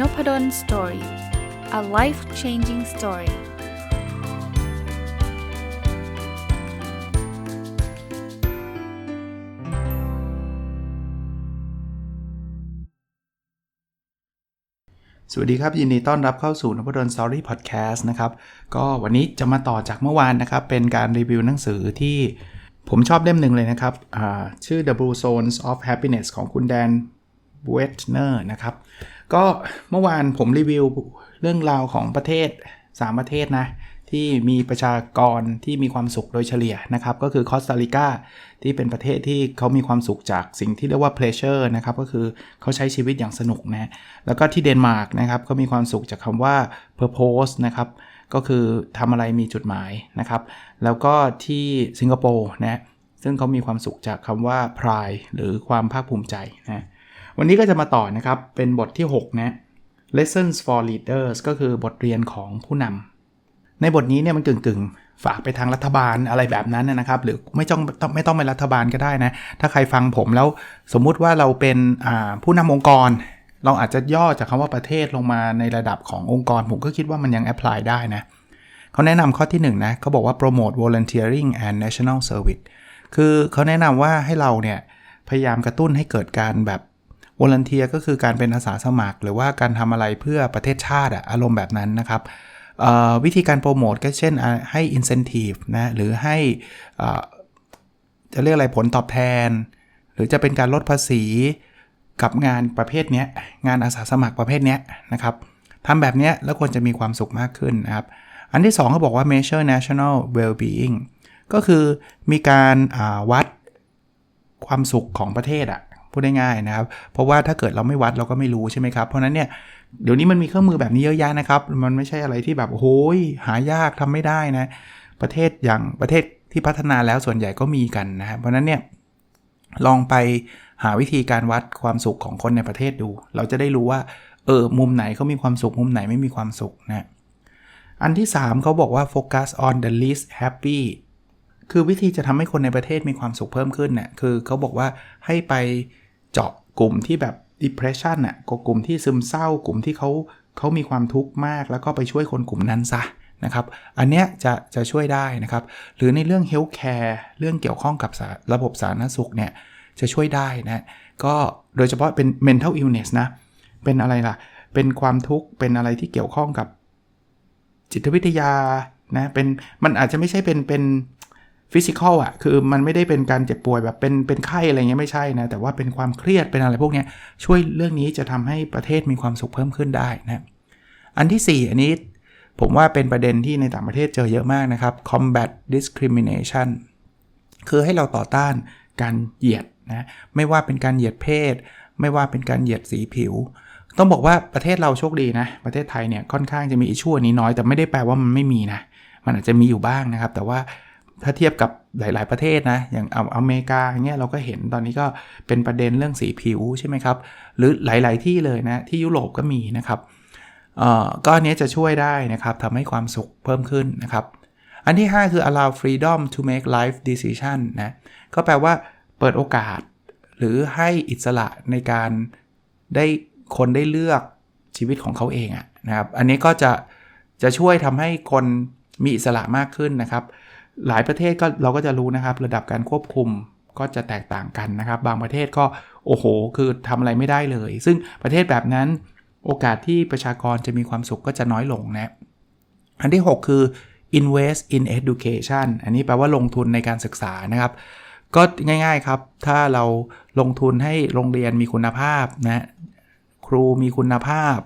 n o p ด d o สตอรี่ a life changing story สวัสดีครับ ยินดีต้อนรับเข้าสู่นพดลสตอรี่พอดแคสต์นะครับ ก็วันนี้จะมาต่อจากเมื่อวานนะครับ เป็นการรีวิวหนังสือที่ผมชอบเล่มหนึ่งเลยนะครับ ชื่อ The Blue Zones of Happiness ของคุณแดนเวทเนอร์นะครับ ก็เมื่อวานผมรีวิวเรื่องราวของประเทศ 3 ประเทศนะ ที่มีประชากรที่มีความสุขโดยเฉลี่ยนะครับ ก็คือคอสตาริกาที่เป็นประเทศที่เขามีความสุขจากสิ่งที่เรียกว่า pleasure นะครับก็คือเขาใช้ชีวิตอย่างสนุกนะแล้วก็ที่เดนมาร์กนะครับเขามีความสุขจากคำว่า purpose นะครับก็คือทำอะไรมีจุดหมายนะครับ แล้วก็ที่สิงคโปร์นะซึ่งเขามีความสุขจากคำว่า pride หรือความภาคภูมิใจนะ วันนี้ก็จะมาต่อนะครับ เป็นบทที่ 6 นะ lessons for leaders ก็คือบทเรียนของผู้นำ ในบทนี้เนี่ยมันกึ่งๆ ฝากไปทางรัฐบาลอะไรแบบนั้นนะครับ หรือไม่ต้องไม่ต้องเป็นรัฐบาลก็ได้นะ ถ้าใครฟังผมแล้วสมมุติว่าเราเป็นผู้นำองค์กร เราอาจจะย่อจากคำว่าประเทศลงมาในระดับขององค์กร ผมก็คิดว่ามันยังแอพพลายได้นะเขาแนะนำข้อที่1นนะเขาบอกว่า promote volunteering and national service คือเขาแนะนำว่าให้เราเนี่ยพยายามกระตุ้นให้เกิดการแบบ วอลเนเทียก็คือการเป็นอาสาสมัคร หรือว่าการทำอะไรเพื่อประเทศชาติอะอารมณ์แบบนั้นนะครับวิธีการโปรโมทก็เช่นให้ incentive นะหรือให้จะเรียกอะไรผลตอบแทน หรือจะเป็นการลดภาษีกับงานประเภทนี้งานอาสาสมัครประเภทนี้นะครับทำแบบนี้แล้วควรจะมีความสุขมากขึ้นนะครับ อันที่2เขาบอกว่า measure national well-being ก็คือมีการวัดความสุขของประเทศอะ พูดได้ง่ายนะครับ เพราะว่าถ้าเกิดเราไม่วัดเราก็ไม่รู้ใช่ไหมครับ เพราะนั้นเนี่ยเดี๋ยวนี้มันมีเครื่องมือแบบนี้เยอะแยะนะครับ มันไม่ใช่อะไรที่แบบโอ้ยหายากทำไม่ได้นะ ประเทศอย่างประเทศที่พัฒนาแล้วส่วนใหญ่ก็มีกันนะครับ เพราะนั้นเนี่ยลองไปหาวิธีการวัดความสุขของคนในประเทศดู เราจะได้รู้ว่าเออมุมไหนเขามีความสุขมุมไหนไม่มีความสุขนะอันที่ 3เขาบอกว่า focus on the least happy คือวิธีจะทำให้คนในประเทศมีความสุขเพิ่มขึ้นเนี่ยคือเขาบอกว่าให้ไป เจาะกลุ่มที่แบบ depression น่ะกลุ่มที่ซึมเศร้ากลุ่มที่เขาเขามีความทุกข์มาก แล้วก็ไปช่วยคนกลุ่มนั้นซะนะครับ อันเนี้ยจะจะช่วยได้นะครับ หรือในเรื่อง health care เรื่องเกี่ยวข้องกับระบบสาธารณสุขเนี่ยจะช่วยได้นะก็โดยเฉพาะเป็น mental illness นะ เป็นอะไรล่ะ เป็นความทุกข์ เป็นอะไรที่เกี่ยวข้องกับจิตวิทยานะ เป็น มันอาจจะไม่ใช่เป็น เป็น ฟิสิกอลอะคือมันไม่ได้เป็นการเจ็บป่วยแบบเป็นเป็นไข้อะไรเงี้ยไม่ใช่นะแต่ว่าเป็นความเครียดเป็นอะไรพวกเนี้ยช่วยเรื่องนี้จะทำให้ประเทศมีความสุขเพิ่มขึ้นได้นะอันที่ 4 อันนี้ผมว่าเป็นประเด็นที่ในต่างประเทศเจอเยอะมากนะครับ combat discrimination คือให้เราต่อต้านการเหยียดนะไม่ว่าเป็นการเหยียดเพศ ไม่ว่าเป็นการเหยียดสีผิว ต้องบอกว่าประเทศเราโชคดีนะ ประเทศไทยเนี่ยค่อนข้างจะมีอิชชูนี้น้อยแต่ไม่ได้แปลว่ามันไม่มีนะมันอาจจะมีอยู่บ้างนะครับ แต่ว่า ถ้าเทียบกับหลาย ๆ ประเทศนะ อย่างอเมริกาเงี้ยเราก็เห็นตอนนี้ก็เป็นประเด็นเรื่องสีผิวใช่ไหมครับ หรือหลาย ๆ ที่เลยนะ ที่ยุโรปก็มีนะครับก็อันนี้จะช่วยได้นะครับทำให้ความสุขเพิ่มขึ้นนะครับ อันที่ 5 คือ allow freedom to make life decision นะ ก็แปลว่าเปิดโอกาส หรือให้อิสระในการได้คนได้เลือกชีวิตของเขาเองอะนะครับ อันนี้ก็จะจะช่วยทำให้คนมีอิสระมากขึ้นนะครับ หลายประเทศก็เราก็จะรู้นะครับระดับการควบคุมก็จะแตกต่างกันนะครับ บางประเทศก็โอ้โห คือทำอะไรไม่ได้เลย ซึ่งประเทศแบบนั้นโอกาสที่ประชากรจะมีความสุขก็จะน้อยลงนะ อันที่ 6 คือ invest in education อันนี้แปลว่าลงทุนในการศึกษานะครับ ก็ง่ายๆครับ ถ้าเราลงทุนให้โรงเรียนมีคุณภาพนะ ครูมีคุณภาพ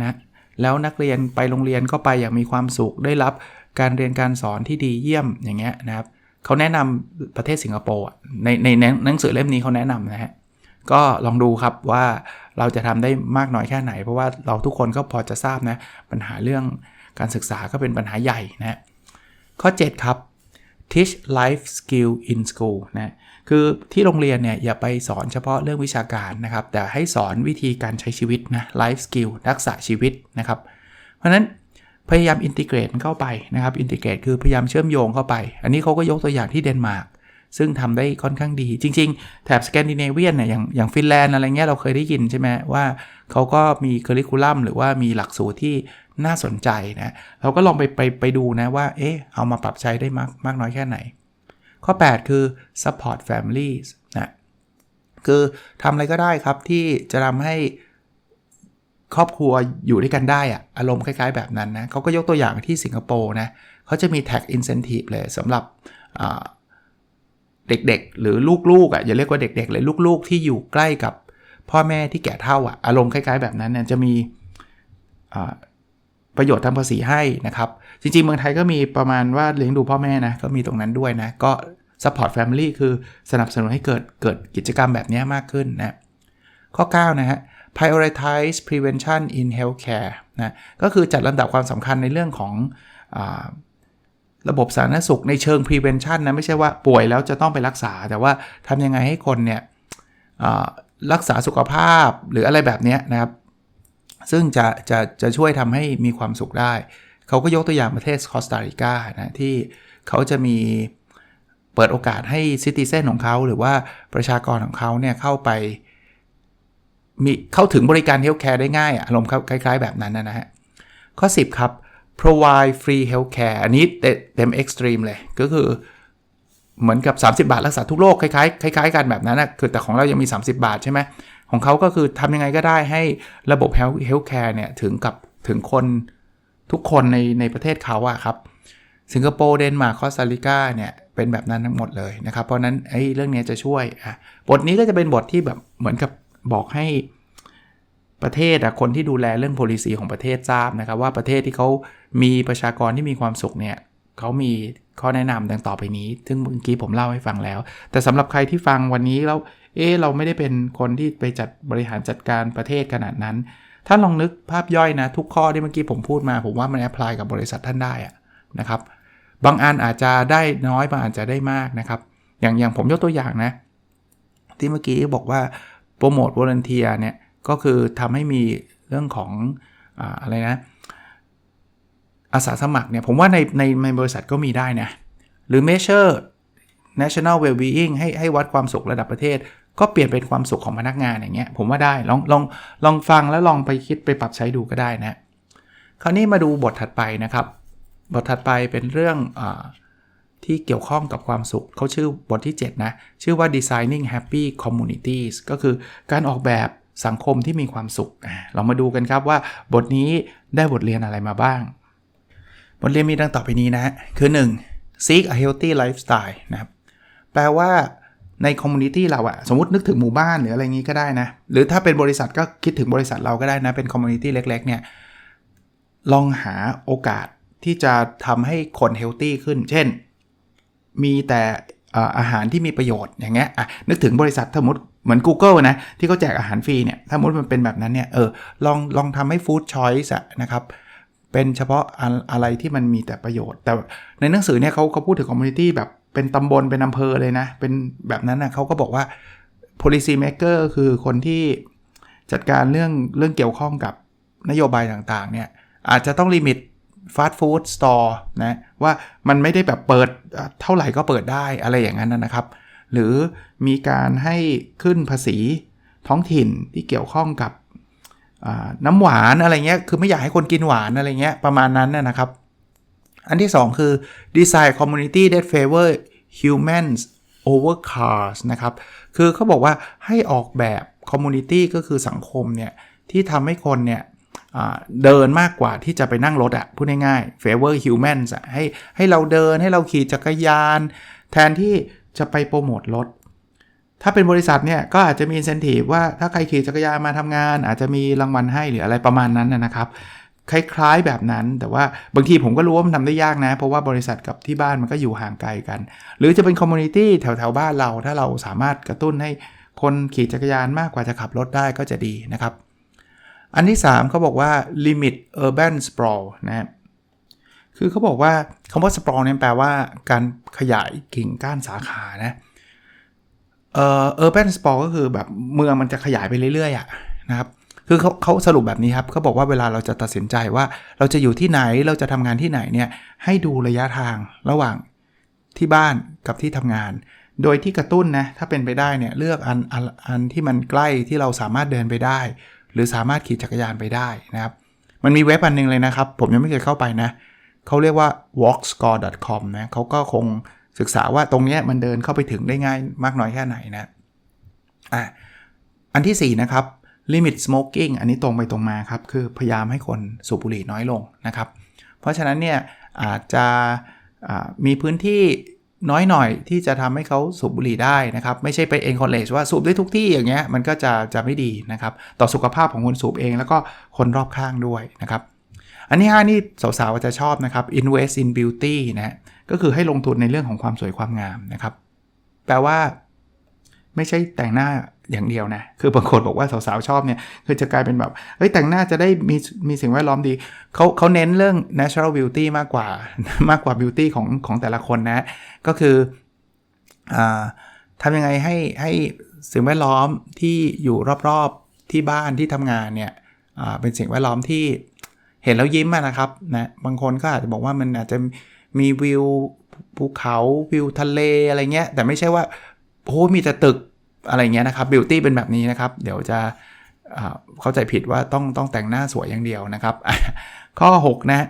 นะ แล้วนักเรียนไปโรงเรียนก็ไปอย่างมีความสุข ได้รับ การเรียนการสอนที่ดีเยี่ยมอย่างเงี้ยนะครับเขาแนะนำประเทศสิงคโปร์ในในหนังสือเล่มนี้เขาแนะนำนะฮะก็ลองดูครับว่าเราจะทำได้มากน้อยแค่ไหน เพราะว่าเราทุกคนก็พอจะทราบนะปัญหาเรื่องการศึกษาก็เป็นปัญหาใหญ่นะข้อ 7 ครับ teach life skill in school นะคือที่โรงเรียนเนี่ยอย่าไปสอนเฉพาะเรื่องวิชาการนะครับ แต่ให้สอนวิธีการใช้ชีวิตนะ life skill ทักษะชีวิตนะครับ เพราะฉะนั้น พยายามอินทิเกรตเข้าไปนะครับอินทิเกรตคือพยายามเชื่อมโยงเข้าไป อันนี้เขาก็ยกตัวอย่างที่เดนมาร์กซึ่งทำได้ค่อนข้างดี จริง ๆ แถบสแกนดิเนเวียนเนี่ยอย่างอย่างฟินแลนด์อะไรเงี้ยเราเคยได้ยินใช่ไหมว่าเขาก็มีคริคูลัมหรือว่ามีหลักสูตรที่น่าสนใจนะเราก็ลองไปไปไปดูนะว่าเอ๊ะเอามาปรับใช้ได้มากมากน้อยแค่ไหน ข้อ 8 คือ support families นะคือทำอะไรก็ได้ครับที่จะทำให้ ครอบครัวอยู่ด้วยกันได้อะอารมณ์คล้ายๆแบบนั้นนะเขาก็ยกตัวอย่างที่สิงคโปร์นะเขาจะมี tax incentive เลยสำหรับเด็กๆ หรือลูกๆอะอย่าเรียกว่าเด็กๆเลยลูกๆ ที่อยู่ใกล้กับพ่อแม่ที่แก่เท่าอะอารมณ์คล้ายๆแบบนั้นเนี่ยจะมีประโยชน์ทางภาษีให้นะครับ จริงๆ เมืองไทยก็มีประมาณว่าเลี้ยงดูพ่อแม่นะก็มีตรงนั้นด้วยนะก็ support family คือสนับสนุนให้เกิดเกิดกิจกรรมแบบนี้มากขึ้นนะข้อ 9 นะฮะ prioritize prevention in healthcare นะก็คือจัดลำดับความสำคัญในเรื่องของอระบบสาธารณสุขในเชิง prevention นะ ไม่ใช่ว่าป่วยแล้วจะต้องไปรักษา แต่ว่าทำยังไงให้คนเนี่ยรักษาสุขภาพหรืออะไรแบบนี้นะครับ ซึ่งจะจะจะช่วยทำให้มีความสุขได้ เขาก็ยกตัวอย่างประเทศคอสตาริกานะที่เขาจะมีเปิดโอกาสให้ซิติเซนของเขา หรือว่าประชากรของเขาเนี่ยเข้าไป มีเข้าถึงบริการเฮลท์แคร์ได้ง่ายอารมณ์คล้าย ๆ แบบนั้นนะฮะข้อ 10 ครับ provide free healthcare อันนี้เต็ม extreme เลย ก็คือเหมือนกับ 30 บาท รักษาทุกโรคคล้ายๆคล้ายๆกันแบบนั้นนะคือแต่ของเรายังมี 30 บาทใช่ไหมของเขาก็คือทำยังไงก็ได้ให้ระบบ health healthcare เนี่ย ถึงกับถึงคนทุกคนในในประเทศเขาอะครับ สิงคโปร์ เดนมาร์กคอสตาริกาเนี่ย เป็นแบบนั้นทั้งหมดเลยนะครับ เพราะนั้นไอ้เรื่องนี้จะช่วยอะบทนี้ก็จะเป็นบทที่แบบเหมือนกับ บอกให้ประเทศอะคนที่ดูแลเรื่อง policy ของประเทศทราบนะครับ ว่าประเทศที่เขามีประชากรที่มีความสุขเนี่ยเขามีข้อแนะนำดังต่อไปนี้ ซึ่งเมื่อกี้ผมเล่าให้ฟังแล้ว แต่สำหรับใครที่ฟังวันนี้แล้วเออเราไม่ได้เป็นคนที่ไปจัดบริหารจัดการประเทศขนาดนั้น ถ้าลองนึกภาพย่อยนะ ทุกข้อที่เมื่อกี้ผมพูดมา ผมว่ามันแอพพลายกับบริษัทท่านได้อะนะครับ บางอันอาจจะได้น้อยบางอันจะได้มากนะครับ อย่างอย่างผมยกตัวอย่างนะ ที่เมื่อกี้บอกว่า โปรโมทวอร์เนเทียเนี่ยก็คือทำให้มีเรื่องของอะไรนะอาสาสมัครเนี่ยผมว่าในในในบริษัทก็มีได้นะ หรือ measure national well-being ให้ให้วัดความสุขระดับประเทศ ก็เปลี่ยนเป็นความสุขของพนักงานอย่างเงี้ยผมว่าได้ลองลองลองฟังแล้วลองไปคิดไปปรับใช้ดูก็ได้นะ คราวนี้มาดูบทถัดไปนะครับ บทถัดไปเป็นเรื่องอ ที่เกี่ยวข้องกับความสุข เขาชื่อบทที่ 7 นะ ชื่อว่า designing happy communities ก็คือการออกแบบสังคมที่มีความสุข เรามาดูกันครับว่าบทนี้ได้บทเรียนอะไรมาบ้าง บทเรียนมีดังต่อไปนี้นะ คือ 1. seek a healthy lifestyle นะครับแปลว่าในคอมมูนิตี้เราอะสมมตินึกถึงหมู่บ้านหรืออะไรงี้ก็ได้นะ หรือถ้าเป็นบริษัทก็คิดถึงบริษัทเราก็ได้นะ เป็นคอมมูนิตี้เล็ก ๆ เนี่ย ลองหาโอกาสที่จะทำให้คนเฮลตี้ขึ้น เช่น มีแต่อาหารที่มีประโยชน์อย่างเงี้ยนึกถึงบริษัทสมมติเหมือน Google นะ ที่เขาแจกอาหารฟรีเนี่ยถ้ามุดมันเป็นแบบนั้นเนี่ยเออลองลองทำให้ฟู้ดชอยส์นะครับ เป็นเฉพาะอะไรที่มันมีแต่ประโยชน์ แต่ในหนังสือเนี่ยเขาเขาพูดถึงคอมมูนิตี้แบบเป็นตำบลเป็นอำเภอเลยนะ เป็นแบบนั้นนะเขาก็บอกว่า policy maker คือคนที่จัดการเรื่องเรื่องเกี่ยวข้องกับนโยบายต่างๆเนี่ยอาจจะต้องลิมิต ฟาสต์ฟู้ดสตอร์นะว่ามันไม่ได้แบบเปิดเท่าไหร่ก็เปิดได้อะไรอย่างนั้นนะครับ หรือมีการให้ขึ้นภาษีท้องถิ่นที่เกี่ยวข้องกับน้ำหวานอะไรเงี้ยคือไม่อยากให้คนกินหวานอะไรเงี้ยประมาณนั้นนะครับ อันที่ 2 คือ design community that favor humans over cars นะครับ คือเขาบอกว่าให้ออกแบบ community ก็คือสังคมเนี่ย ที่ทำให้คนเนี่ย เดินมากกว่าที่จะไปนั่งรถอะพูดง่ายๆ favor humans อะให้ให้เราเดินให้เราขี่จักรยาน แทนที่จะไปโปรโมทรถ ถ้าเป็นบริษัทเนี่ย ก็อาจจะมีอินเซนティブว่าถ้าใครขี่จักรยานมาทำงาน อาจจะมีรางวัลให้หรืออะไรประมาณนั้นนะครับคล้ายๆแบบนั้น แต่ว่าบางทีผมก็รู้ว่ามันทำได้ยากนะ เพราะว่าบริษัทกับที่บ้านมันก็อยู่ห่างไกลกัน หรือจะเป็นคอมมูนิตี้แถวๆบ้านเรา ถ้าเราสามารถกระตุ้นให้คนขี่จักรยานมากกว่าจะขับรถได้ก็จะดีนะครับ อันที่ 3เขาบอกว่า limit urban sprawl นะครับคือเขาบอกว่าคำว่า sprawl เนี่ยแปลว่าการขยายกิ่งก้านสาขานะเอ่อ urban sprawl ก็คือแบบเมืองมันจะขยายไปเรื่อยๆอะนะครับคือเขาเขาสรุปแบบนี้ครับเขาบอกว่าเวลาเราจะตัดสินใจว่าเราจะอยู่ที่ไหนเราจะทำงานที่ไหนเนี่ยให้ดูระยะทางระหว่างที่บ้านกับที่ทำงาน โดยที่กระตุ้นนะถ้าเป็นไปได้เนี่ยเลือกอันอันอันที่มันใกล้ที่เราสามารถเดินไปได้ หรือสามารถขี่จักรยานไปได้นะครับ มันมีเว็บอันนึงเลยนะครับ ผมยังไม่เคยเข้าไปนะเขาเรียกว่า walkscore.com นะเขาก็คงศึกษาว่าตรงนี้มันเดินเข้าไปถึงได้ง่ายมากน้อยแค่ไหนนะอะอันที่ 4 นะครับ limit smoking อันนี้ตรงไปตรงมาครับ คือพยายามให้คนสูบบุหรี่น้อยลงนะครับ เพราะฉะนั้นเนี่ยอาจจะมีพื้นที่ น้อยหน่อยที่จะทำให้เขาสูบบุหรี่ได้นะครับ ไม่ใช่ไป encourage ว่าสูบได้ทุกที่อย่างเงี้ยมันก็จะจะไม่ดีนะครับ ต่อสุขภาพของคนสูบเองแล้วก็คนรอบข้างด้วยนะครับ อันที่5นี่สาวๆจะชอบนะครับ invest in beauty นะก็คือให้ลงทุนในเรื่องของความสวยความงามนะครับ แปลว่า ไม่ใช่แต่งหน้าอย่างเดียวนะ คือบางคนบอกว่าสาวๆชอบเนี่ยคือจะกลายเป็นแบบเฮ้ยแต่งหน้าจะได้มีมีสิ่งแวดล้อมดีเขาเขาเน้นเรื่อง natural beauty มากกว่ามากกว่า beauty ของของแต่ละคนนะ ก็คืออทำยังไงให้ให้สิ่งแวดล้อมที่อยู่รอบๆที่บ้านที่ทำงานเนี่ยเป็นสิ่งแวดล้อมที่เห็นแล้วยิ้มนะครับนะบางคนก็อาจจะบอกว่ามันอาจจะมีวิวภูเขาวิวทะเลอะไรเงี้ย แต่ไม่ใช่ว่าโอ้มีแต่ตึก อะไรเงี้ยนะครับบิวตี้เป็นแบบนี้นะครับ เดี๋ยวจะเข้าใจผิดว่าต้องต้องแต่งหน้าสวยอย่างเดียวนะครับ ข้อ 6 นะ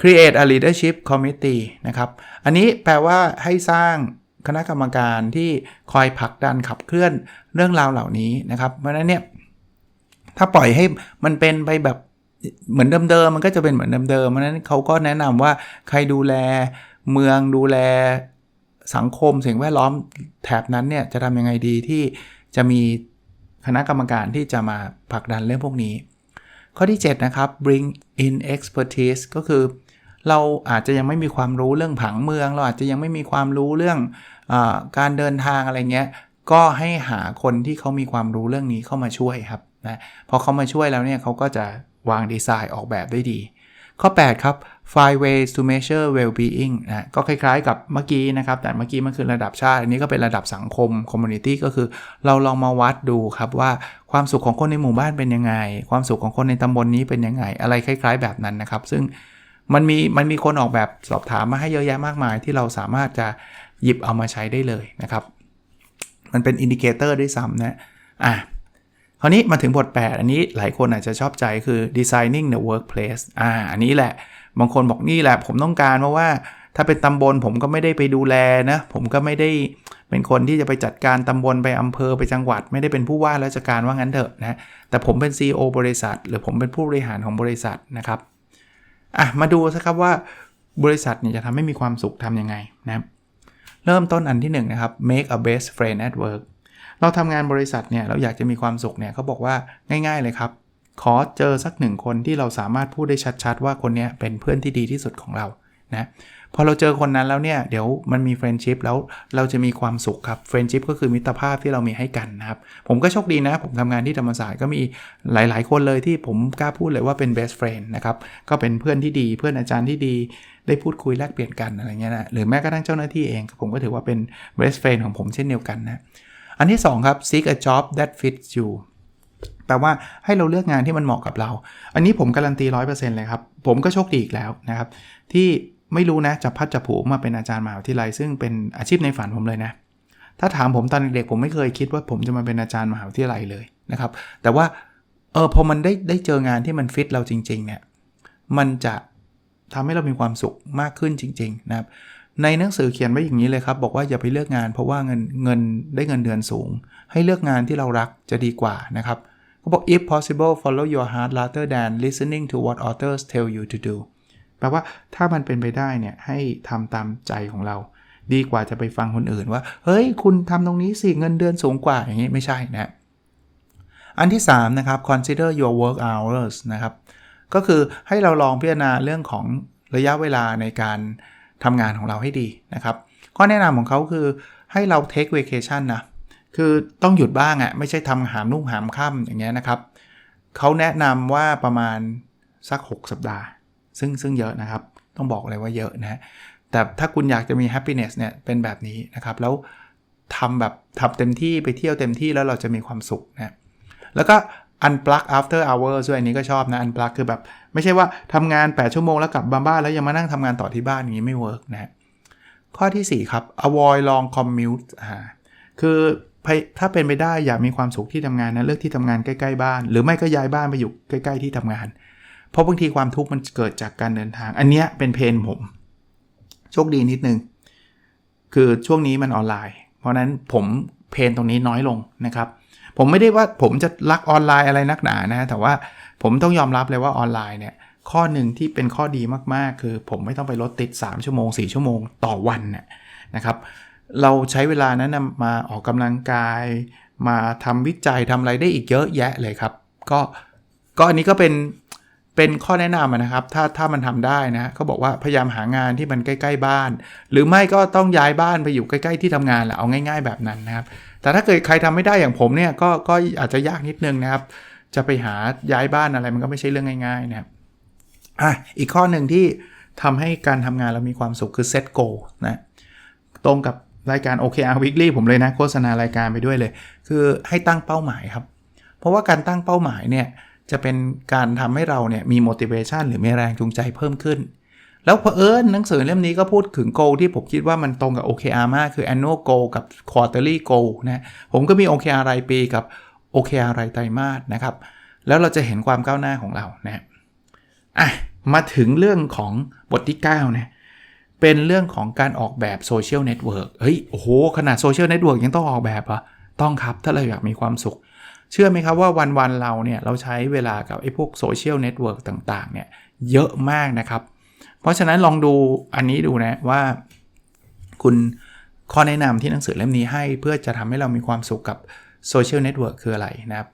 create a leadership committee นะครับ อันนี้แปลว่าให้สร้างคณะกรรมการที่คอยผลักดันขับเคลื่อนเรื่องราวเหล่านี้นะครับ เพราะฉะนั้นเนี่ย ถ้าปล่อยให้มันเป็นไปแบบเหมือนเดิมๆมันก็จะเป็นเหมือนเดิมๆเพราะนั้นเขาก็แนะนำว่าใครดูแลเมืองดูแล สังคมสิ่งแวดล้อมแถบนั้นเนี่ยจะทำยังไงดีที่จะมีคณะกรรมการที่จะมาผลักดันเรื่องพวกนี้ ข้อที่ 7 นะครับ bring in expertise ก็คือ เราอาจจะยังไม่มีความรู้เรื่องผังเมือง เราอาจจะยังไม่มีความรู้เรื่องอการเดินทางอะไรเงี้ยก็ให้หาคนที่เขามีความรู้เรื่องนี้เข้ามาช่วยครับนะพอเขามาช่วยแล้วเนี่ยเขาก็จะวางดีไซน์ออกแบบได้ดี ข้อ 8 ครับ five ways to measure well-being นะก็คล้ายๆกับเมื่อกี้นะครับ แต่เมื่อกี้มันคือระดับชาติ อันนี้ก็เป็นระดับสังคม community ก็คือเราลองมาวัดดูครับว่าความสุขของคนในหมู่บ้านเป็นยังไง ความสุขของคนในตำบลนนี้เป็นยังไง อะไรคล้าย ๆ แบบนั้นนะครับ ซึ่งมันมีมันมีคนออกแบบสอบถามมาให้เยอะแยะมากมาย ที่เราสามารถจะหยิบเอามาใช้ได้เลยนะครับ มันเป็นอินดิเคเตอร์ด้วยซ้ำนะอะคราวนี้มาถึงบท 8 อันนี้หลายคนอาจจะชอบใจคือ designing the workplace อ่า อันนี้แหละ บางคนบอกนี่แหละผมต้องการเพราะว่าถ้าเป็นตำบลผมก็ไม่ได้ไปดูแลนะ ผมก็ไม่ได้เป็นคนที่จะไปจัดการตำบลไปอำเภอไปจังหวัด ไม่ได้เป็นผู้ว่าราชการว่างั้นเถอะนะแต่ผมเป็น CEO บริษัท หรือผมเป็นผู้บริหารของบริษัทนะครับอะมาดูสักครับว่าบริษัทเนี่ยจะทำให้มีความสุขทำยังไงนะเริ่มต้นอันที่1นนะครับ make a best friend at work เราทำงานบริษัทเนี่ยเราอยากจะมีความสุขเนี่ยเขาบอกว่าง่าย ๆเลยครับ ขอเจอสักหนึ่งคนที่เราสามารถพูดได้ชัด ๆ ว่าคนนี้เป็นเพื่อนที่ดีที่สุดของเรานะพอเราเจอคนนั้นแล้วเนี่ยเดี๋ยวมันมีเฟรนชิพแล้วเราจะมีความสุขครับเฟรนชิพก็คือมิตรภาพที่เรามีให้กันนะครับ ผมก็โชคดีนะ ผมทำงานที่ธรรมศาสตร์ก็มีหลาย ๆ คนเลยที่ผมกล้าพูดเลยว่าเป็น best friend นะครับ ก็เป็นเพื่อนที่ดี เพื่อนอาจารย์ที่ดีได้พูดคุยแลกเปลี่ยนกันอะไรเงี้ยนะหรือแม้กระทั่งเจ้าหน้าที่เอง ผมก็ถือว่าเป็น best friend ของผมเช่นเดียวกันนะอันที่2ครับ seek a job that fits you แปลว่าให้เราเลือกงานที่มันเหมาะกับเรา อันนี้ผมการันตีร้อยเปอร์เซ็นต์เลยครับ ผมก็โชคดีอีกแล้วนะครับ ที่ไม่รู้นะจะพัดจะผูมาเป็นอาจารย์มหาวิทยาลัย ซึ่งเป็นอาชีพในฝันผมเลยนะ ถ้าถามผมตอนเด็กๆผมไม่เคยคิดว่าผมจะมาเป็นอาจารย์มหาวิทยาลัยเลยนะครับ แต่ว่าเออพอมันได้ได้เจองานที่มันฟิตเราจริงๆเนี่ยมันจะทำให้เรามีความสุขมากขึ้นจริง ๆ นะครับ ในหนังสือเขียนไว้อย่างนี้เลยครับบอกว่าอย่าไปเลือกงาน เพราะว่าเงินเงินได้เงินเดือนสูง ให้เลือกงานที่เรารักจะดีกว่านะครับเขาบอก if possible follow your heart rather than listening to what others tell you to do แปลว่าถ้ามันเป็นไปได้เนี่ยให้ทำตามใจของเรา ดีกว่าจะไปฟังคนอื่นว่า เฮ้ย คุณทำตรงนี้สิเงินเดือนสูงกว่าอย่างนี้ไม่ใช่นะอันที่ 3 นะครับ consider your work hours นะครับ ก็คือให้เราลองพิจารณาเรื่องของระยะเวลาในการ ทำงานของเราให้ดีนะครับข้อแนะนำของเขาคือให้เรา take vacation นะคือต้องหยุดบ้างอะ่ะไม่ใช่ทำหามนุ่งหามค่ำอย่างเงี้ยนะครับเขาแนะนำว่าประมาณสัก 6 สัปดาห์ ซึ่งซึ่งเยอะนะครับ ต้องบอกเลยว่าเยอะนะแต่ถ้าคุณอยากจะมี happiness เนี่ยเป็นแบบนี้นะครับ แล้วทำแบบทำเต็มที่ไปเที่ยวเต็มที่แล้วเราจะมีความสุขนะแล้วก็ unplug after hours ด้วยอันนี้ก็ชอบนะ unplug คือแบบ ไม่ใช่ว่าทำงาน 8 ชั่วโมงแล้วกลับบ้านแล้วยังมานั่งทำงานต่อที่บ้านอย่างนี้ไม่เวิร์กนะข้อทีสี่ 4 ครับ avoid long commute อ่าคือถ้าเป็นไปได้อยากมีความสุขที่ทำงานนะเลือกที่ทำงานใกล้ๆบ้าน หรือไม่ก็ย้ายบ้านไปอยู่ใกล้ๆที่ทำงาน เพราะบางทีความทุกข์มันเกิดจากการเดินทาง อันเนี้ยเป็นเพนผม โชคดีนิดนึง คือช่วงนี้มันออนไลน์ เพราะนั้นผมเพนตรงนี้น้อยลงนะครับ ผมไม่ได้ว่าผมจะรักออนไลน์อะไรนักหนานะ แต่ว่า ผมต้องยอมรับเลยว่าออนไลน์เนี่ยข้อหนึ่งที่เป็นข้อดีมากๆ คือผมไม่ต้องไปรถติด 3 ชั่วโมง 4 ชั่วโมงต่อวันนะครับเราใช้เวลานั้นมาออกกำลังกาย มาทำวิจัยทำอะไรได้อีกเยอะแยะเลยครับ ก็ก็อันนี้ก็เป็นเป็นข้อแนะนำนะครับ ถ้าถ้ามันทำได้นะเขาบอกว่าพยายามหางานที่มันใกล้ ๆ บ้าน หรือไม่ก็ต้องย้ายบ้านไปอยู่ใกล้ ๆ ที่ทำงานแหละเอาง่าย ๆ แบบนั้นนะครับ แต่ถ้าเกิดใครทำไม่ได้อย่างผมเนี่ยก็ก็อาจจะยากนิดนึงนะครับ จะไปหาย้ายบ้านอะไรมันก็ไม่ใช่เรื่องง่ายๆนะครับอะอีกข้อหนึ่งที่ทำให้การทำงานเรามีความสุขคือ set goal นะตรงกับรายการ OKR Weekly ผมเลยนะ โฆษณารายการไปด้วยเลย คือให้ตั้งเป้าหมายครับ เพราะว่าการตั้งเป้าหมายเนี่ยจะเป็นการทำให้เราเนี่ยมี motivation หรือมีแรงจูงใจเพิ่มขึ้น แล้วเผอิญหนังสือเล่มนี้ก็พูดถึง goal ที่ผมคิดว่ามันตรงกับ OKR มากคือ annual goal กับ quarterly goal นะผมก็มี OKR รายปีกับ OKR รายไตรมาสนะครับ แล้วเราจะเห็นความก้าวหน้าของเรานะอะมาถึงเรื่องของบทที่9นะเป็นเรื่องของการออกแบบโซเชียลเน็ตเวิร์กเฮ้ยโอ้โหขนาดโซเชียลเน็ตเวิร์กยังต้องออกแบบเหรอต้องครับถ้าเราอยากมีความสุข เชื่อไหมครับว่าวันๆเราเนี่ย เราใช้เวลากับไอ้พวกโซเชียลเน็ตเวิร์กต่างๆ เนี่ยเยอะมากนะครับ เพราะฉะนั้นลองดูอันนี้ดูนะว่า คุณข้อแนะนำที่หนังสือเล่มนี้ให้เพื่อจะทำให้เรามีความสุขกับ โซเชียลเน็ตเวิร์กคืออะไรนะครับ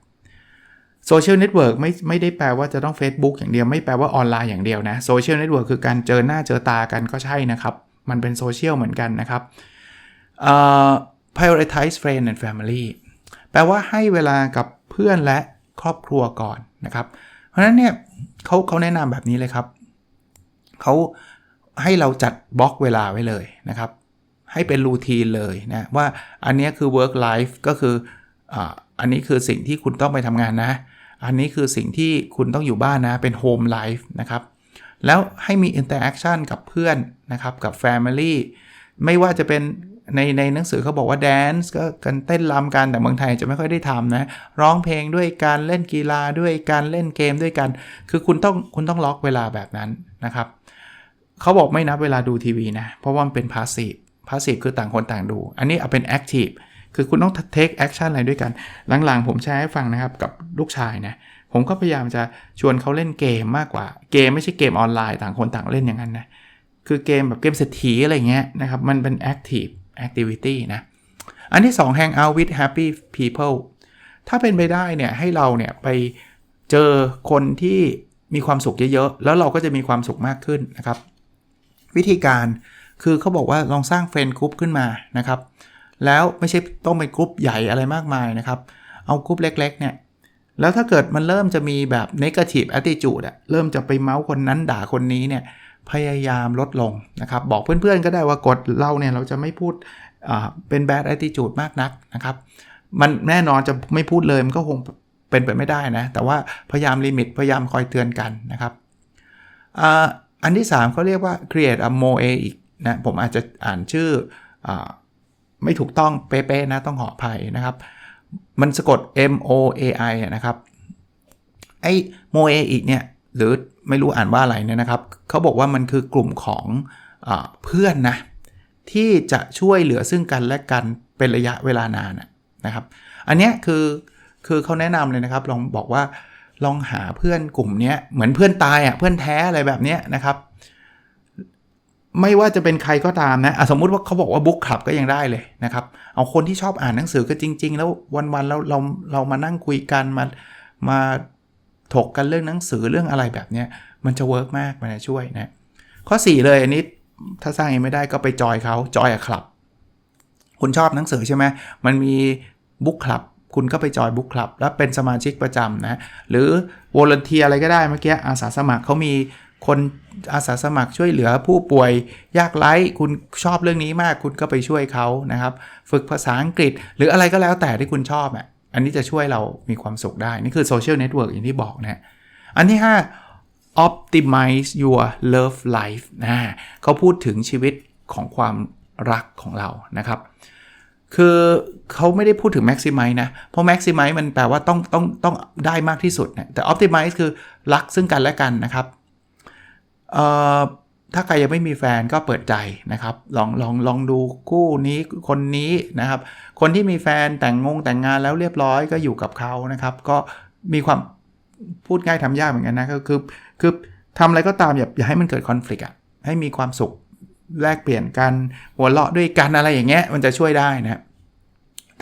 โซเชียลเน็ตเวิร์กไม่ไม่ได้แปลว่าจะต้อง Facebook อย่างเดียว ไม่แปลว่าออนไลน์อย่างเดียวนะโซเชียลเน็ตเวิร์กคือการเจอหน้าเจอตากันก็ใช่นะครับ มันเป็นโซเชียลเหมือนกันนะครับ uh, prioritize friend and family แปลว่าให้เวลากับเพื่อนและครอบครัวก่อนนะครับ เพราะฉะนั้นเนี่ยเขาเขาแนะนำแบบนี้เลยครับ เขาให้เราจัดบล็อกเวลาไว้เลยนะครับ ให้เป็นรูทีนเลยนะว่าอันนี้คือ work life ก็คือ อันนี้คือสิ่งที่คุณต้องไปทำงานนะ อันนี้คือสิ่งที่คุณต้องอยู่บ้านนะ เป็น home life นะครับ แล้วให้มี interaction กับเพื่อนนะครับ กับ family ไม่ว่าจะเป็นในในหนังสือเขาบอกว่า dance ก็กันเต้นรำกันแต่เมืองไทยจะไม่ค่อยได้ทำนะ ร้องเพลงด้วยการเล่นกีฬาด้วยการเล่นเกมด้วยกัน คือคุณต้องคุณต้องล็อกเวลาแบบนั้นนะครับเขาบอกไม่นับเวลาดูทีวีนะ เพราะว่ามันเป็น passive passive คือต่างคนต่างดู อันนี้เอาเป็น active คื คือคุณต้อง take action อะไรด้วยกัน หลังๆ ผมแชร์ให้ฟังนะครับกับลูกชายนะผมก็พยายามจะชวนเขาเล่นเกมมากกว่า เกมไม่ใช่เกมออนไลน์ต่างคนต่างเล่นอย่างนั้นนะคือเกมแบบเกมเศรษฐีอะไรเงี้ยนะครับ มันเป็น active activity นะ อันที่ 2 hang out with happy people ถ้าเป็นไปได้เนี่ยให้เราเนี่ยไปเจอคนที่มีความสุขเยอะๆ แล้วเราก็จะมีความสุขมากขึ้นนะครับ วิธีการคือเขาบอกว่าลองสร้างเฟรนด์กรุ๊ปขึ้นมานะครับ แล้วไม่ใช่ต้องเป็นกรุ๊ปใหญ่อะไรมากมายนะครับ เอากรุ๊ปเล็กๆเนี่ยแล้วถ้าเกิดมันเริ่มจะมีแบบ negative attitude อะเริ่มจะไปเมาส์คนนั้นด่าคนนี้เนี่ยพยายามลดลงนะครับ บอกเพื่อนๆก็ได้ว่ากดเราเนี่ยเราจะไม่พูดเป็น bad attitude มากนักนะครับ มันแน่นอนจะไม่พูดเลยมันก็คงเป็นไปไม่ได้นะ แต่ว่าพยายามลิมิตพยายามคอยเตือนกันนะครับอันที่3เขาเรียกว่า create a mosaic นะผมอาจจะอ่านชื่ออ ไม่ถูกต้องเป๊ะๆนะต้องขออภัยนะครับ มันสะกด M O A I นะครับไอ้โมเออีกเนี่ยหรือไม่รู้อ่านว่าอะไรเนี่ยนะครับเขาบอกว่ามันคือกลุ่มของอเพื่อนนะที่จะช่วยเหลือซึ่งกันและกันเป็นระยะเวลานานนะครับ อันนี้คือคือเขาแนะนำเลยนะครับลองบอกว่าลองหาเพื่อนกลุ่มนี้เหมือนเพื่อนตายอะเพื่อนแท้อะไรแบบนี้นะครับ ไม่ว่าจะเป็นใครก็ตามนะสมมุติว่าเขาบอกว่าบุ๊กคลับก็ยังได้เลยนะครับ เอาคนที่ชอบอ่านหนังสือก็จริง ๆ แล้ววันๆเราเราเรามานั่งคุยกันมามาถกกันเรื่องหนังสือเรื่องอะไรแบบนี้มันจะเวิร์กมากมันจะช่วยนะข้อ 4 เลยอันนี้ถ้าสร้างเองไม่ได้ก็ไปจอยเขาจอยอะคลับ คุณชอบหนังสือใช่ไหมมันมีบุ๊กคลับคุณก็ไปจอยบุ๊กคลับ แล้วเป็นสมาชิกประจำนะ หรือวอลเนเทียอะไรก็ได้เมื่อกี้อาสาสมัครเขามีคน อาสาสมัครช่วยเหลือผู้ป่วยยากไร้คุณชอบเรื่องนี้มากคุณก็ไปช่วยเขานะครับ ฝึกภาษาอังกฤษ หรืออะไรก็แล้วแต่ที่คุณชอบอะอันนี้จะช่วยเรามีความสุขได้ นี่คือโซเชียลเน็ตเวิร์กอย่างที่บอกนะอันที่ 5 optimize your love life นะเขาพูดถึงชีวิตของความรักของเรานะครับ คือเขาไม่ได้พูดถึง maximize นะ เพราะ maximize มันแปลว่าต้องต้องต้องได้มากที่สุดนะแต่ optimize คือรักซึ่งกันและกันนะครับ ถ้าใครยังไม่มีแฟนก็เปิดใจนะครับ ลองลองลองดูคู่นี้คนนี้นะครับ คนที่มีแฟนแต่งงงแต่งงานแล้วเรียบร้อยก็อยู่กับเขานะครับ ก็มีความพูดง่ายทำยากเหมือนกันนะก็คือคือทำอะไรก็ตามอย่าอย่าให้มันเกิดคอน FLICT อะให้มีความสุขแลกเปลี่ยนกันหัวเราะด้วยกันอะไรอย่างเงี้ยมันจะช่วยได้นะ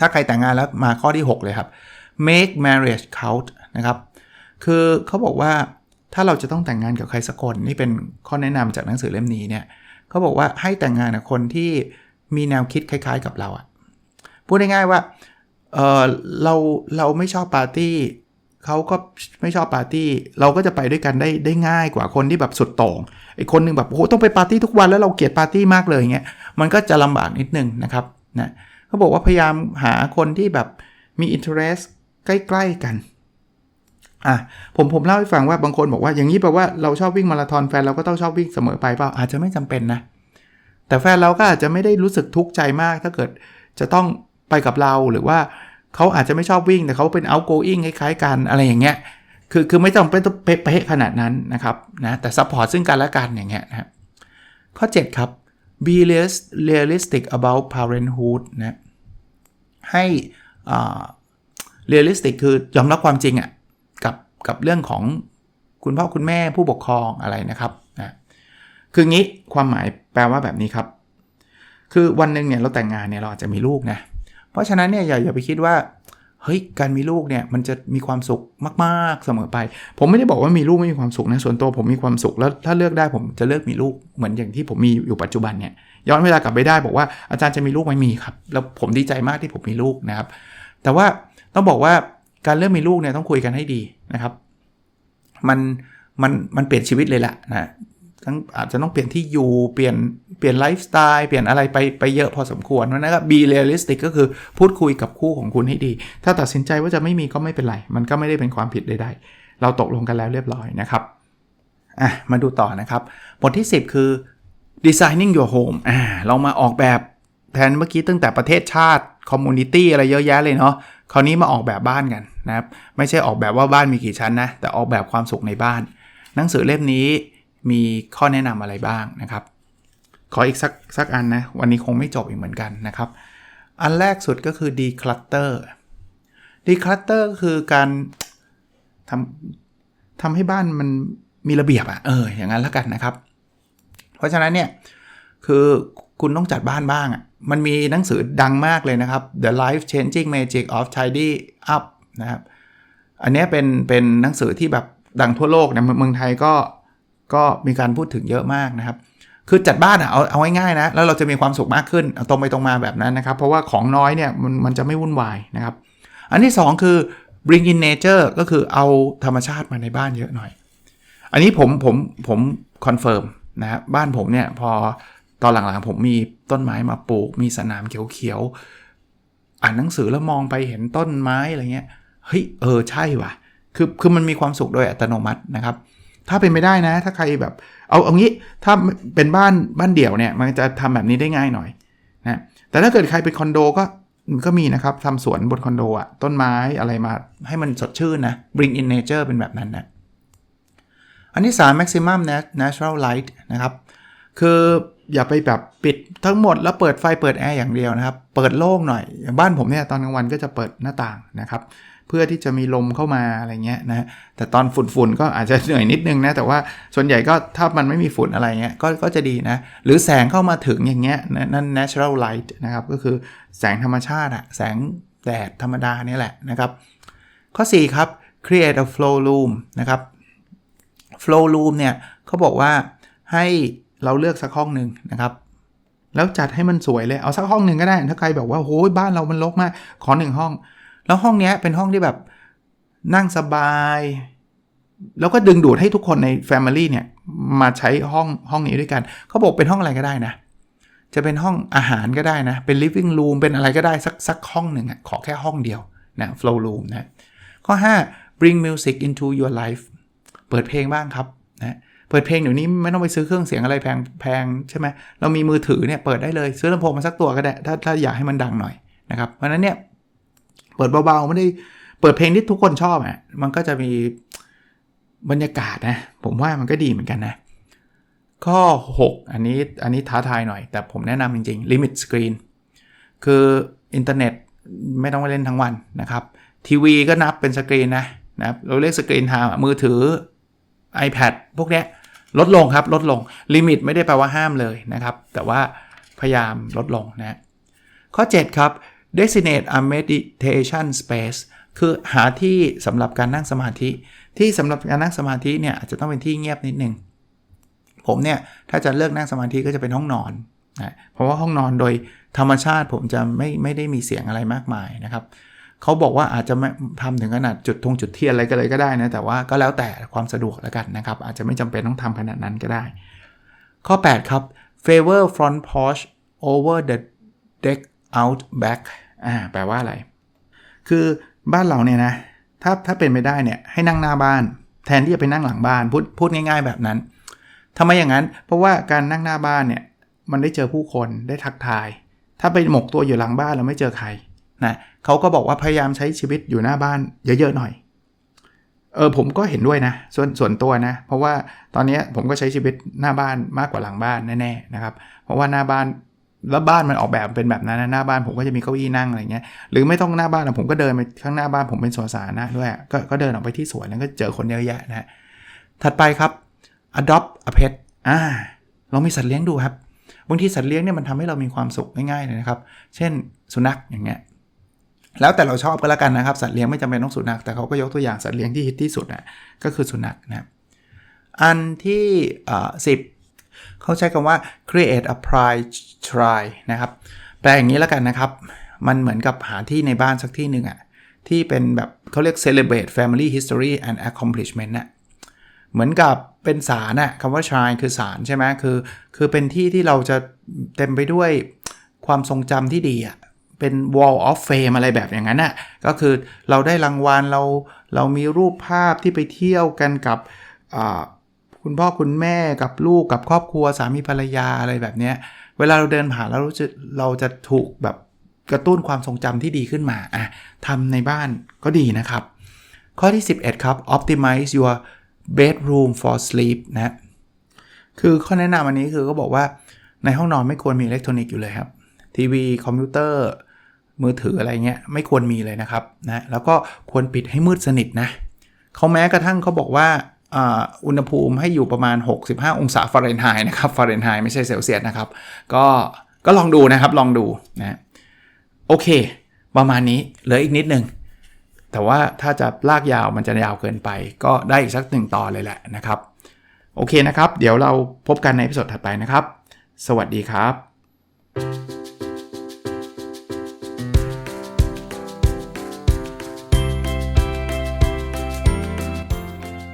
ถ้าใครแต่งงานแล้วมาข้อที่ 6 เลยครับ make marriage count นะครับ คือเขาบอกว่า ถ้าเราจะต้องแต่งงานกับใครสักคนนี่เป็นข้อแนะนำจากหนังสือเล่มนี้เนี่ยเขาบอกว่าให้แต่งงานกับคนที่มีแนวคิดคล้าย ๆ กับเราอะพูดง่ายๆว่าเออเราเราไม่ชอบปาร์ตี้เขาก็ไม่ชอบปาร์ตี้ เราก็จะไปด้วยกันได้ได้ง่ายกว่าคนที่แบบสุดโต่งไอ้คนหนึ่งแบบโอ้โหต้องไปปาร์ตี้ทุกวันแล้วเราเกลียดปาร์ตี้มากเลยเงี้ยมันก็จะลำบากนิดนึงนะครับนะเขาบอกว่าพยายามหาคนที่แบบมีอินเทอร์เสใกล้ ๆ กัน อะผมผมเล่าให้ฟังว่าบางคนบอกว่าอย่างนี้แปลว่าเราชอบวิ่งมาราธอนแฟนเราก็ต้องชอบวิ่งเสมอไปเปล่าอาจจะไม่จำเป็นนะ แต่แฟนเราก็อาจจะไม่ได้รู้สึกทุกข์ใจมาก ถ้าเกิดจะต้องไปกับเราหรือว่าเขาอาจจะไม่ชอบวิ่งแต่เขาเป็น outgoing คล้ายๆกันอะไรอย่างเงี้ยคือคือไม่ต้องเป็นเป๊ะขนาดนั้นนะครับนะแต่ support ซึ่งกันและกันอย่างเงี้ยนะครับข้อ 7 ครับ be realistic about parenthood นะให้ realistic คือยอมรับความจริงอะ่ะ กับเรื่องของคุณพ่อคุณแม่ผู้ปกครองอะไรนะครับนะคืองี้ความหมายแปลว่าแบบนี้ครับ คือวันหนึ่งเนี่ยเราแต่งงานเนี่ยเราอาจจะมีลูกนะเพราะฉะนั้นเนี่ยอย่าอย่าไปคิดว่าเฮ้ยการมีลูกเนี่ยมันจะมีความสุขมากๆเสมอไป ผมไม่ได้บอกว่ามีลูกไม่มีความสุขนะส่วนตัวผมมีความสุขแล้วถ้าเลือกได้ผมจะเลือกมีลูกเหมือนอย่างที่ผมมีอยู่ปัจจุบันเนี่ยย้อนเวลากลับไปได้บอกว่าอาจารย์จะมีลูกไม่มีครับ แล้วผมดีใจมากที่ผมมีลูกนะครับ แต่ว่าต้องบอกว่า การเลือกมีลูกเนี่ยต้องคุยกันให้ดีนะครับ มันมันมันเปลี่ยนชีวิตเลยแหละนะทั้งอาจจะต้องเปลี่ยนที่อยู่เปลี่ยนเปลี่ยนไลฟ์สไตล์เปลี่ยนอะไรไปไปเยอะพอสมควรนะครับ be realistic ก็คือพูดคุยกับคู่ของคุณให้ดี ถ้าตัดสินใจว่าจะไม่มีก็ไม่เป็นไร มันก็ไม่ได้เป็นความผิดใดๆ เราตกลงกันแล้วเรียบร้อยนะครับอะมาดูต่อนะครับบทที่ 10 คือ designing your home อ่าเรามาออกแบบแทนเมื่อกี้ตั้งแต่ประเทศชาติ community อะไรเยอะแยะเลยเนาะคราวนี้มาออกแบบบ้านกัน นะครับไม่ใช่ออกแบบว่าบ้านมีกี่ชั้นนะแต่ออกแบบความสุขในบ้าน หนังสือเล่มนี้มีข้อแนะนำอะไรบ้างนะครับ ขออีกสักสักอันนะวันนี้คงไม่จบอีกเหมือนกันนะครับ อันแรกสุดก็คือ declutter declutter ก็คือการทำทำให้บ้านมันมีระเบียบอะเอออย่างนั้นแล้วกันนะครับ เพราะฉะนั้นเนี่ยคือคุณต้องจัดบ้านบ้างอะมันมีหนังสือดังมากเลยนะครับ The Life Changing Magic of Tidy Up นะครับ อันนี้เป็นเป็นหนังสือที่แบบดังทั่วโลกนะเมืองไทยก็ก็มีการพูดถึงเยอะมากนะครับ คือจัดบ้านอะเอาเอาง่ายๆนะ แล้วเราจะมีความสุขมากขึ้นตรงไปตรงมาแบบนั้นนะครับ เพราะว่าของน้อยเนี่ยมันมันจะไม่วุ่นวายนะครับ อันที่ 2 คือ bring in nature ก็คือเอาธรรมชาติมาในบ้านเยอะหน่อย อันนี้ผมผมผมคอนเฟิร์มนะครับบ้านผมเนี่ยพอตอนหลังๆผมมีต้นไม้มาปลูก มีสนามเขียวๆอ่านหนังสือแล้วมองไปเห็นต้นไม้อะไรเงี้ย เฮ้ยเออใช่ว่ะคือคือมันมีความสุขโดยอัตโนมัตินะครับ ถ้าเป็นไม่ได้นะ ถ้าใครแบบ เอาเอางี้ถ้าเป็นบ้านบ้านเดี่ยวเนี่ยมันจะทำแบบนี้ได้ง่ายหน่อยนะแต่ถ้าเกิดใครเป็นคอนโดก็ก็มีนะครับทำสวนบนคอนโดอะต้นไม้อะไรมาให้มันสดชื่นนะ bring in nature เป็นแบบนั้นนะอันที่ 3 maximum natural light นะครับ คืออย่าไปแบบปิดทั้งหมดแล้วเปิดไฟเปิดแอร์อย่างเดียวนะครับ เปิดโล่งหน่อยอย่างบ้านผมเนี่ยตอนกลางวันก็จะเปิดหน้าต่างนะครับ พื่อที่จะมีลมเข้ามาอะไรเงี้ยนะแต่ตอนฝุ่นๆก็อาจจะเหนื่อยนิดนึงนะแต่ว่าส่วนใหญ่ก็ถ้ามันไม่มีฝุ่นอะไรเงี้ยก็ก็จะดีนะหรือแสงเข้ามาถึงอย่างเงี้ยนั่น natural light นะครับก็คือแสงธรรมชาติอะแสงแดดธรรมดานี่แหละนะครับ ข้อ 4 ครับ create a flow room นะครับ flow room เนี่ยเขาบอกว่าให้เราเลือกสักห้องหนึ่งนะครับแล้วจัดให้มันสวยเลย เอาสักห้องหนึ่งก็ได้ ถ้าใครแบบว่าโอ้ยบ้านเรามันรกมาก ขอหนึ่งห้อง แล้วห้องนี้เป็นห้องที่แบบนั่งสบาย แล้วก็ดึงดูดให้ทุกคนใน Family เนี่ยมาใช้ห้องห้องนี้ด้วยกันเขาบอกเป็นห้องอะไรก็ได้นะ จะเป็นห้องอาหารก็ได้นะ เป็น living room เป็นอะไรก็ได้สักสักห้องหนึ่งอะขอแค่ห้องเดียวนะ flow room นะข้อ 5 bring music into your life เปิดเพลงบ้างครับนะเปิดเพลงเดี๋ยวนี้ไม่ต้องไปซื้อเครื่องเสียงอะไรแพงแพงใช่ไหมเรามีมือถือเนี่ยเปิดได้เลยซื้อลำโพงมาสักตัวก็ได้ถ้าถ้าอยากให้มันดังหน่อยนะครับเพราะนั้นเนี่ย เปิดเบาๆไม่ได้เปิดเพลงที่ทุกคนชอบอะมันก็จะมีบรรยากาศนะ ผมว่ามันก็ดีเหมือนกันนะ ข้อ 6 อันนี้อันนี้ท้าทายหน่อย แต่ผมแนะนำจริงๆ limit screen คืออินเทอร์เน็ตไม่ต้องไปเล่นทั้งวันนะครับ ทีวีก็นับเป็นสกรีนนะนะเราเรียกสกรีนไทม์มือถือ iPad พวกเนี้ยลดลงครับ ลดลงลิมิตไม่ได้แปลว่าห้ามเลยนะครับ แต่ว่าพยายามลดลงนะข้อ 7 ครับ designate a meditation space คือหาที่สำหรับการนั่งสมาธิ ที่สำหรับการนั่งสมาธิเนี่ยอาจจะต้องเป็นที่เงียบนิดนึง ผมเนี่ย ถ้าจะเลือกนั่งสมาธิก็จะเป็นห้องนอนนะเพราะว่าห้องนอนโดยธรรมชาติผมจะไม่ไม่ได้มีเสียงอะไรมากมายนะครับเขาบอกว่าอาจจะไม่ทำถึงขนาดจุดทงจุดเทียนอะไรก็เลยก็ได้นะแต่ว่าก็แล้วแต่ความสะดวกแล้วกันนะครับ อาจจะไม่จำเป็นต้องทำขนาดนั้นก็ได้ ข้อ 8 ครับ favor front porch over the deck out back อ่าแปลว่าอะไร คือบ้านเราเนี่ยนะ ถ้าถ้าเป็นไม่ได้เนี่ยให้นั่งหน้าบ้าน แทนที่จะไปนั่งหลังบ้านพูดพูดง่าย ๆ แบบนั้นทำไมอย่างนั้น เพราะว่าการนั่งหน้าบ้านเนี่ยมันได้เจอผู้คนได้ทักทาย ถ้าไปหมกตัวอยู่หลังบ้านเราไม่เจอใครนะเขาก็บอกว่าพยายามใช้ชีวิตอยู่หน้าบ้านเยอะๆหน่อยเออผมก็เห็นด้วยนะส่วนส่วนตัวนะ เพราะว่าตอนนี้ผมก็ใช้ชีวิตหน้าบ้านมากกว่าหลังบ้านแน่ๆนะครับ เพราะว่าหน้าบ้าน แล้วบ้านมันออกแบบเป็นแบบนั้นนะหน้าบ้านผมก็จะมีเก้าอี้นั่งอะไรเงี้ยหรือไม่ต้องหน้าบ้านผมก็เดินไปข้างหน้าบ้านผมเป็นสวนสาธารณะด้วยก็ก็เดินออกไปที่สวนแล้วก็เจอคนเยอะแยะนะถัดไปครับ adopt a pet อ่าลองมีสัตว์เลี้ยงดูครับบางทีสัตว์เลี้ยงเนี่ยมันทำให้เรามีความสุขง่ายๆเลยนะครับ เช่นสุนัขอย่างเงี้ยแล้วแต่เราชอบก็แล้วกันนะครับ สัตว์เลี้ยงไม่จำเป็นต้องสุนัขแต่เขาก็ยกตัวอย่างสัตว์เลี้ยงที่ฮิตที่สุดนะก็คือสุนัขนะอันที่สิบ เขาใช้คำว่า create a pride try นะครับ แปลอย่างนี้แล้วกันนะครับ มันเหมือนกับหาที่ในบ้านสักที่หนึ่งอะที่เป็นแบบเขาเรียก celebrate family history and accomplishment น่ะเหมือนกับเป็นศาลน่ะคำว่า shrine คือศาลใช่ไหมคือ คือเป็นที่ที่เราจะเต็มไปด้วยความทรงจำที่ดีอะเป็น wall of fame อะไรแบบอย่างนั้นน่ะก็คือเราได้รางวัลเราเรามีรูปภาพที่ไปเที่ยวกันกับ คุณพ่อคุณแม่กับลูกกับครอบครัวสามีภรรยาอะไรแบบเนี้ยเวลาเราเดินผ่านแล้วรู้สึกเราจะถูกแบบกระตุ้นความทรงจำที่ดีขึ้นมาอะทำในบ้านก็ดีนะครับ ข้อที่ 11 ครับ optimize your bedroom for sleep นะคือข้อแนะนำอันนี้คือก็บอกว่าในห้องนอนไม่ควรมีอิเล็กทรอนิกส์อยู่เลยครับ ทีวี คอมพิวเตอร์ มือถืออะไรเงี้ยไม่ควรมีเลยนะครับนะแล้วก็ควรปิดให้มืดสนิทนะเขาแม้กระทั่งเขาบอกว่า อุณหภูมิให้อยู่ประมาณ 65 องศาฟาเรนไฮต์นะครับฟาเรนไฮต์ไม่ใช่เซลเซียสนะครับ ก็ก็ลองดูนะครับลองดูนะโอเค ประมาณนี้เหลืออีกนิดนึง แต่ว่าถ้าจะลากยาวมันจะยาวเกินไป ก็ได้อีกสักหนึ่งตอนเลยแหละนะครับ โอเคนะครับ เดี๋ยวเราพบกันในพิสดถัดไปนะครับ สวัสดีครับ